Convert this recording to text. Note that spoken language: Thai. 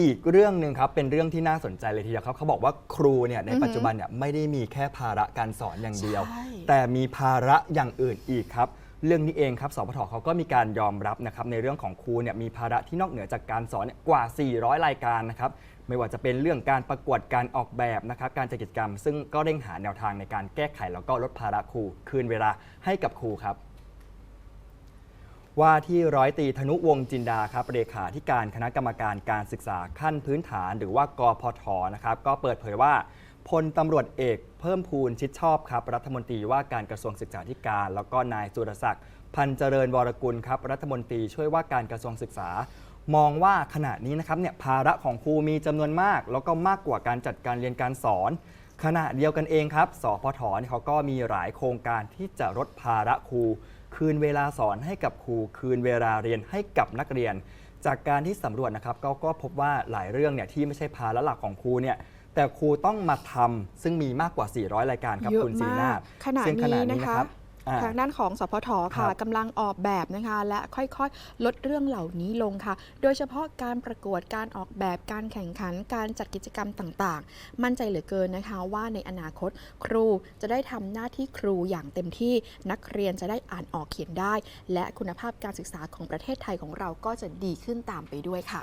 อีกเรื่องหนึ่งครับเป็นเรื่องที่น่าสนใจเลยทีเดียวครับเขาบอกว่าครูเนี่ยในอือหือปัจจุบันเนี่ยไม่ได้มีแค่ภาระการสอนอย่างเดียว ใช่ แต่มีภาระอย่างอื่นอีกครับ เรื่องนี้เองครับสพทเขาก็มีการยอมรับนะครับในเรื่องของครูเนี่ยมีภาระที่นอกเหนือจากการสอนเนี่ยกว่า 400 รายการนะครับไม่ว่าจะเป็นเรื่องการประกวดการออกแบบนะครับการจัดกิจกรรม ซึ่งก็เร่งหาแนวทางในการแก้ไขแล้วก็ลดภาระครูคืนเวลาให้กับครูครับ ว่าที่ร้อยตีธนุวงจินดาครับเลขาธิการคณะกรรมการการศึกษาขั้นพื้นฐาน หรือว่ากพทนะครับก็เปิดเผยว่าพลตำรวจเอกเพิ่มพูนชิดชอบครับ รัฐมนตรีว่าการกระทรวงศึกษาธิการ แล้วก็นายสุรศักดิ์พันเจริญวรกุลครับ รัฐมนตรีช่วยว่าการกระทรวงศึกษา มองว่าขณะนี้นะครับเนี่ยภาระของครูมีจำนวนมาก แล้วก็มากกว่าการจัดการเรียนการสอน ขณะเดียวกันเองครับสพทเนี่ยเขาก็มีหลายโครงการที่จะลดภาระครู คืนเวลาสอนให้กับครู คืนเวลาเรียนให้กับนักเรียน จากการที่สำรวจนะครับก็ก็พบว่าหลายเรื่องเนี่ยที่ไม่ใช่ภาระหลักของครูเนี่ยแต่ครูต้องมาทำซึ่งมีมากกว่า 400 รายการครับเยอะคุณซีมานาถกขณะซึ่งขณะนี้นี้นะนะคะครับอ่า ทางด้านของสพทคค่ะรับกำลังออกแบบนะคะ และค่อยๆ ลดเรื่องเหล่านี้ลงค่ะ โดยเฉพาะการประกวดการออกแบบการแข่งขันการจัดกิจกรรมต่างๆ มั่นใจเหลือเกินนะคะ ว่าในอนาคตครูจะได้ทำหน้าที่ครูอย่างเต็มที่นักเรียนจะได้อ่านออกเขียนได้ และคุณภาพการศึกษาของประเทศไทยของเราก็จะดีขึ้นตามไปด้วยค่ะ